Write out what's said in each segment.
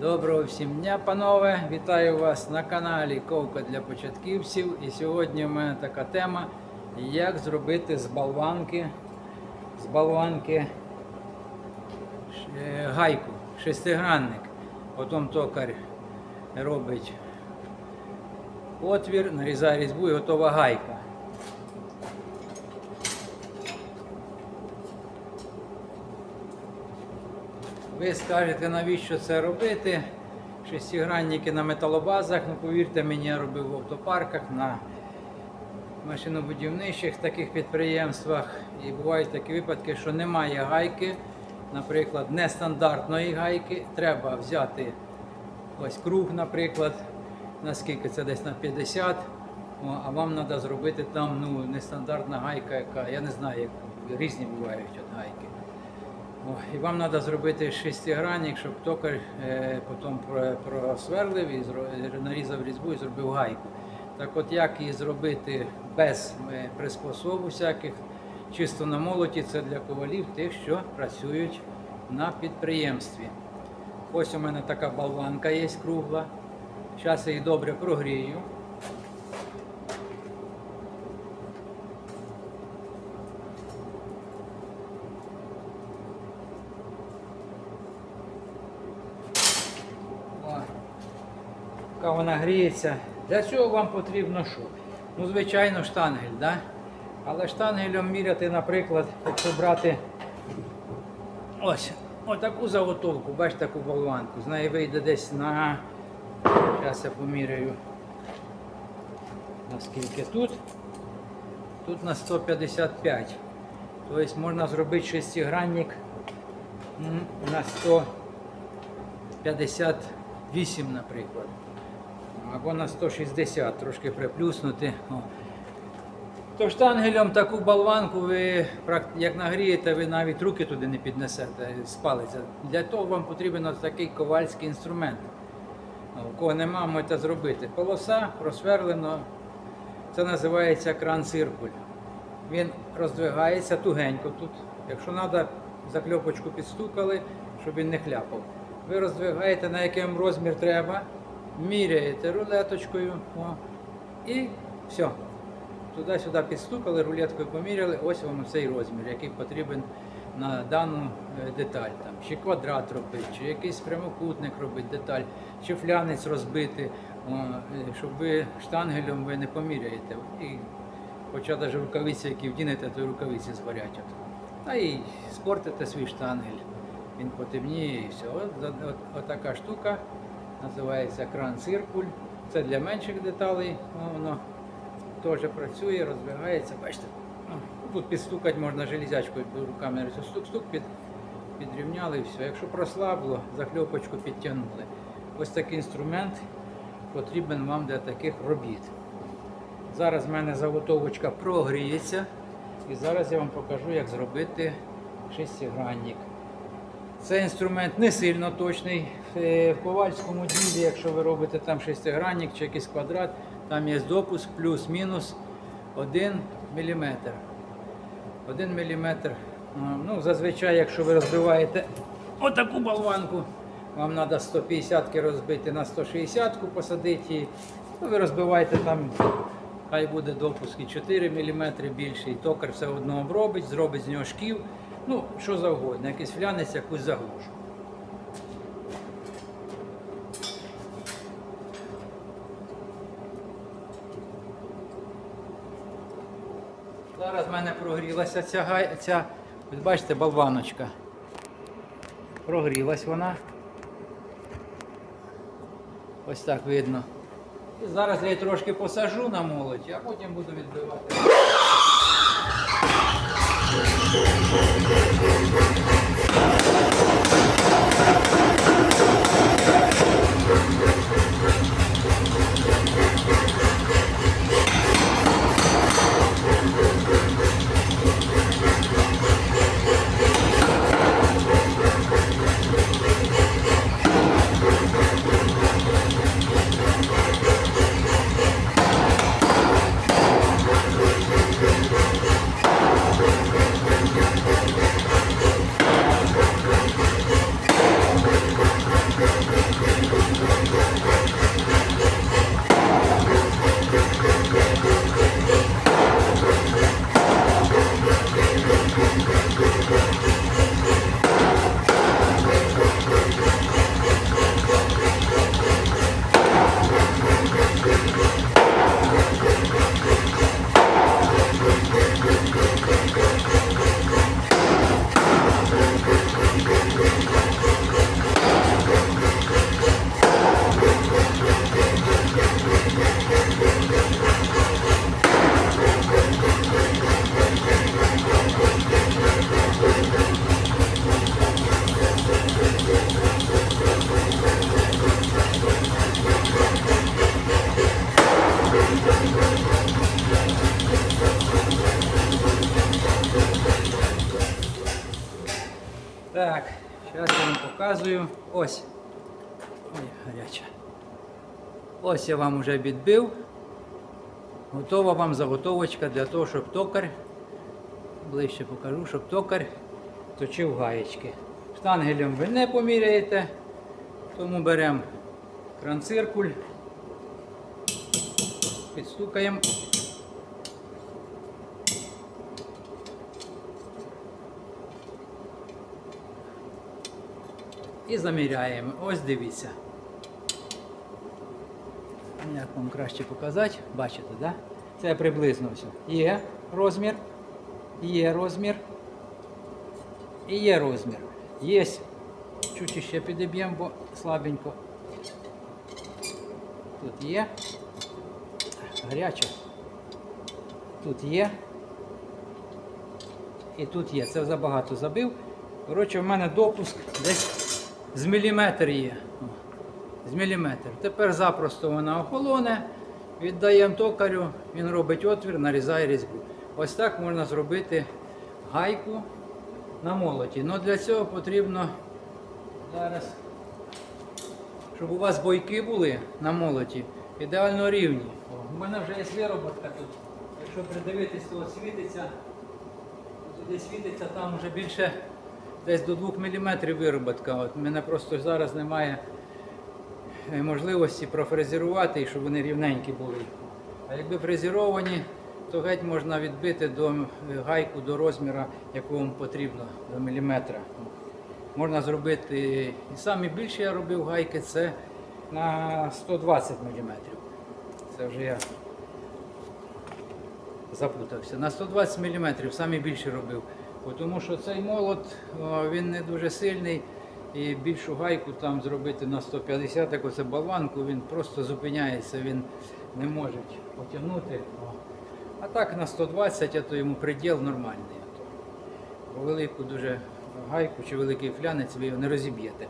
Доброго всім дня, панове! Вітаю вас на каналі Ковка для початківців. І сьогодні в мене така тема, як зробити з болванки, з болванки е, гайку, шестигранник. Потім токар робить отвір, нарізає різьбу і готова гайка. Ви скажете, навіщо це робити? Шестигранники на металобазах, ну повірте мені, я робив в автопарках, на машинобудівничих таких підприємствах. І бувають такі випадки, що немає гайки, наприклад, нестандартної гайки. Треба взяти ось круг, наприклад, наскільки це десь на 50, а вам треба зробити там ну, нестандартна гайка, яка, я не знаю, як різні бувають от гайки. І вам треба зробити шестигранник, щоб токар е, потім просверлив і нарізав різьбу і зробив гайку. Так от як її зробити без е, приспособ всяких, чисто на молоті, це для ковалів тих, що працюють на підприємстві. Ось у мене така болванка є кругла. Зараз я її добре прогрію. Поки вона гріється. Для цього вам потрібно що? Ну, звичайно, штангель, да? але штангелем міряти, наприклад, якщо брати ось отаку заготовку, бачите таку болванку, з неї вийде десь на. Зараз я поміряю. Наскільки тут? Тут на 155. Тобто можна зробити шестигранник на 158, наприклад. Або на 160, трошки приплюснути. О. То штангелем таку болванку ви як нагрієте, ви навіть руки туди не піднесете, спалиться. Для того вам потрібен такий ковальський інструмент. У кого нема, можете зробити. Полоса просверлено. Це називається кран-циркуль. Він роздвигається тугенько тут. Якщо треба, закльопочку підстукали, щоб він не хляпав. Ви роздвигаєте, на який розмір треба, міряєте рулеточкою. О, і все. Туди-сюди підстукали, рулеткою поміряли, ось вам цей розмір, який потрібен на дану е, деталь. Там, чи квадрат робити, чи якийсь прямокутник робити деталь, чи флянець розбити, о, е, щоб ви штангелем ви не поміряєте. І Хоча навіть рукавиці, які вдінете, то рукавиці згорять. От. Та і спортите свій штангель, він потемніє і все. От, от, от, от така штука називається кран-циркуль. Це для менших деталей. Воно теж працює, роздвигається. Бачите, ну, тут підстукати можна железячкою руками. Стук-стук під, підрівняли і все. Якщо прослабло, закльопочку підтягнули. Ось такий інструмент потрібен вам для таких робіт. Зараз в мене заготовочка прогріється. І зараз я вам покажу, як зробити шестигранник. Цей інструмент не сильно точний. Е, В ковальському ділі, якщо ви робите там шестигранник чи якийсь квадрат, там є допуск плюс-мінус 1 мм. 1 мм. Ну, зазвичай, якщо ви розбиваєте отаку болванку, вам треба 150 розбити на 160 посадити. Ну, ви розбиваєте там, хай буде допуск і 4 мм більший. Токар все одно обробить, зробить з нього шків. Ну, що завгодно, якийсь флянець, якусь заглушку. Зараз в мене прогрілася ця, ця бачите, болваночка. Прогрілась вона. Ось так видно. І зараз я її трошки посажу на молоді, а потім буду відбивати. Thank you. Ось. Ой, гаряча. Ось я вам вже відбив. Готова вам заготовочка для того, щоб токар, ближче покажу, щоб токар точив гаєчки. Штангелем ви не поміряєте, тому беремо кранциркуль, підстукаємо. І заміряємо. Ось дивіться. Як вам краще показати? Бачите, да? Це приблизно все. Є розмір, є розмір і є розмір. Є. Чуть ще підіб'ємо, бо слабенько. Тут є. Гаряче. Тут є. І тут є. Це забагато забив. Коротше, в мене допуск десь з міліметр є. З міліметр. Тепер запросто вона охолоне, віддаємо токарю, він робить отвір, нарізає різьбу. Ось так можна зробити гайку на молоті. Ну для цього потрібно зараз, щоб у вас бойки були на молоті, ідеально рівні. У мене вже є вироботка тут. Якщо придивитись, то світиться. Туди світиться, там вже більше десь до 2 мм вироботка. От мене просто зараз немає е, можливості профрезерувати, щоб вони рівненькі були. А якби фрезеровані, то геть можна відбити до е, гайку до розміру, якого вам потрібно, до міліметра. Можна зробити, і самі більші я робив гайки, це на 120 мм. Це вже я запутався. На 120 мм самі більше робив. Бо Тому що цей молот він не дуже сильний і більшу гайку там зробити на 150, як оце болванку, він просто зупиняється, він не може потягнути. А так на 120, а то йому приділ нормальний. Велику дуже гайку чи великий флянець ви його не розіб'єте.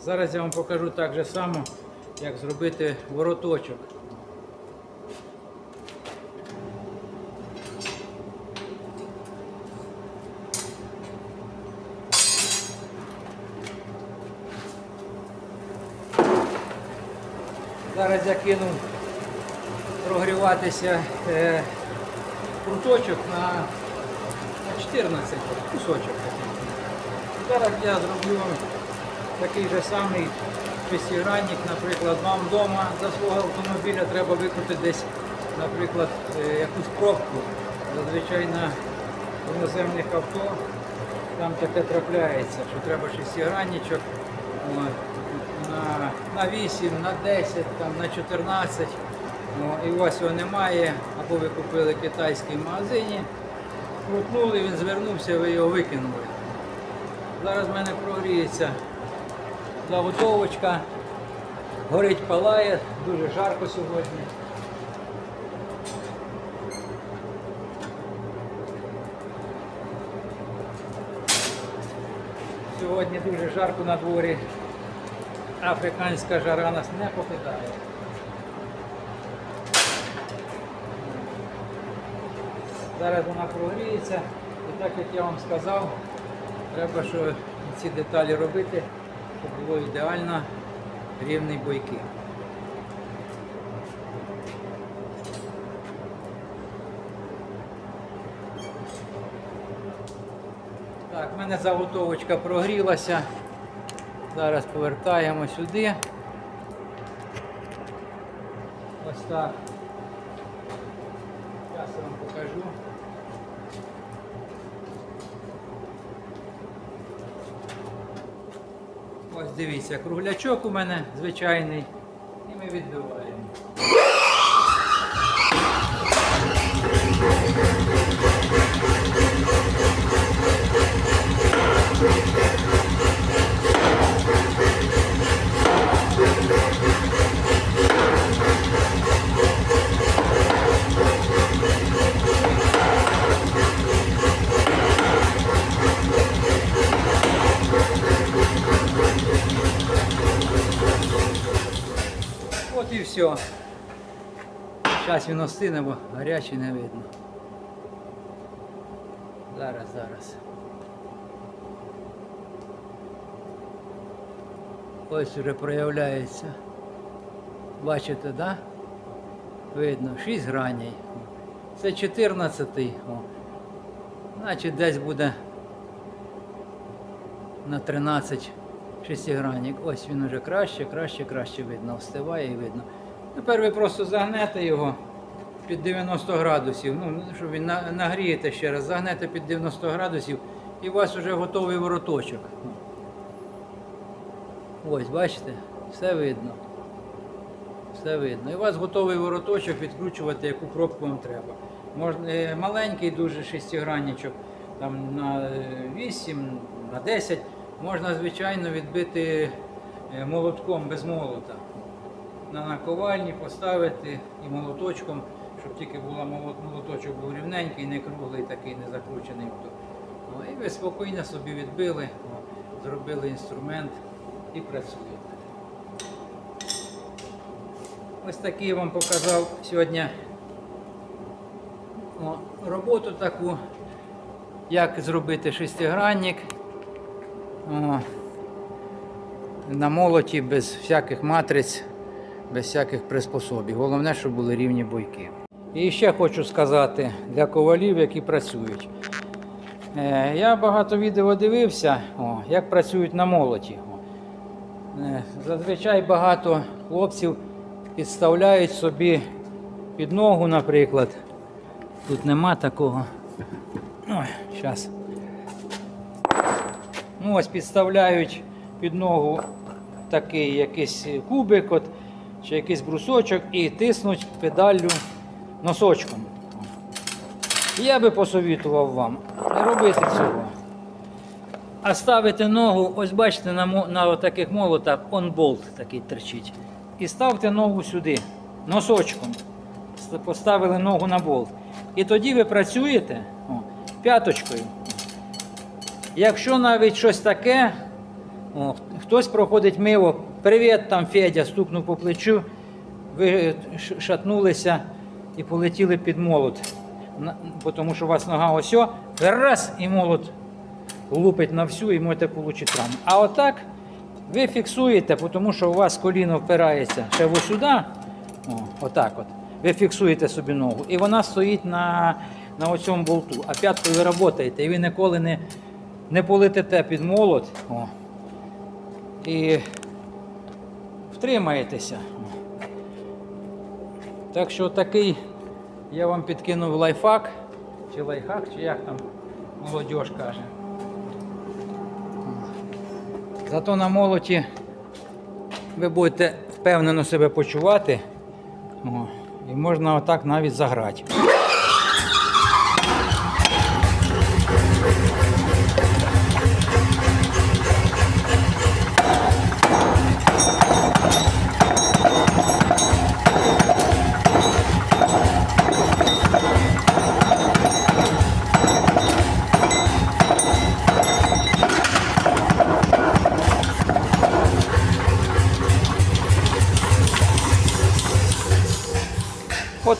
Зараз я вам покажу так же само, як зробити вороточок. Зараз я кину прогріватися е, круточок на, на 14 кусочок. Зараз я зроблю такий же самий шестигранник, наприклад, вам вдома за свого автомобіля треба викрутити десь, наприклад, е, якусь пробку. Зазвичай на іноземних авто там таке трапляється, що треба шестигранничок на, на 8, на 10, там, на 14. О, і у вас його немає, або ви купили китайський в магазині, крутнули, він звернувся, ви його викинули. Зараз в мене прогріється заготовочка, горить палає, дуже жарко сьогодні. Сьогодні дуже жарко на дворі. Африканська жара нас не покидає. Зараз вона прогріється. І так як я вам сказав, треба що ці деталі робити, щоб було ідеально рівний бойки. Так, в мене заготовочка прогрілася. Зараз повертаємо сюди. Ось так. Зараз я вам покажу. Ось дивіться, круглячок у мене звичайний. І ми відбиваємо. От Зараз він остине, бо гарячий не видно. Зараз, зараз. ось вже проявляється. Бачите? Да? Видно, 6 граней. Це 14-й. О. Значить десь буде на 13 шестигранник. Ось він уже краще, краще, краще видно. Встиває і видно. Тепер ви просто загнете його під 90 градусів. Ну, щоб він нагрієте ще раз, загнете під 90 градусів і у вас вже готовий вороточок. Ось, бачите, все видно. Все видно. І у вас готовий вороточок відкручувати, яку пробку вам треба. Можна е, маленький дуже шестигранничок, там на е, 8, на 10, можна звичайно відбити е, молотком без молота. На наковальні поставити і молоточком, щоб тільки була молот, молоточок був рівненький, не круглий, такий, не закручений. О, і ви спокійно собі відбили, о, зробили інструмент і працюєте. Ось такий я вам показав сьогодні о, роботу таку, як зробити шестигранник о, на молоті без всяких матриць, без всяких приспособів. Головне, щоб були рівні бойки. І ще хочу сказати для ковалів, які працюють. Е, Я багато відео дивився, як працюють на молоті. Е, Зазвичай багато хлопців підставляють собі під ногу, наприклад. Тут нема такого. Ой, зараз. Ну, ось підставляють під ногу такий якийсь кубик от, чи якийсь брусочок і тиснуть педаллю носочком. Я би посовітував вам не робити цього. А ставити ногу, ось бачите, на, на таких молотах он болт такий терчить. І ставте ногу сюди, носочком. Поставили ногу на болт. І тоді ви працюєте о, п'яточкою. Якщо навіть щось таке, о, хтось проходить мимо, привіт там Федя, стукнув по плечу, ви шатнулися і полетіли під молот. Тому що у вас нога ось, раз і молот лупить на всю і можете отримати травму. А отак ви фіксуєте, тому що у вас коліно впирається ще ось сюди, о, отак от. Ви фіксуєте собі ногу, і вона стоїть на, на оцьому болту. А п'яткою ви працюєте, і ви ніколи не, не полетите під молот. О, і втримаєтеся. Так що такий я вам підкинув лайфхак, чи лайфхак, чи як там молодь каже. Зато на молоті ви будете впевнено себе почувати. О, і можна отак навіть заграти.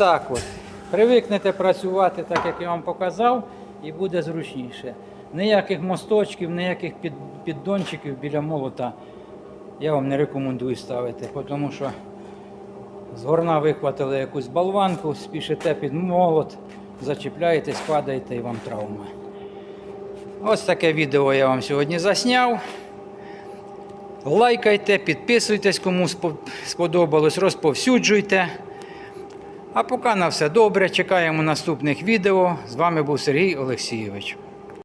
Отак от. Привикнете працювати так, як я вам показав, і буде зручніше. Ніяких мосточків, ніяких піддончиків біля молота я вам не рекомендую ставити, тому що з горна вихватили якусь болванку, спішите під молот, зачіпляєтесь, падаєте і вам травма. Ось таке відео я вам сьогодні засняв. Лайкайте, підписуйтесь, кому сподобалось, розповсюджуйте. А поки на все добре, чекаємо наступних відео. З вами був Сергій Олексійович.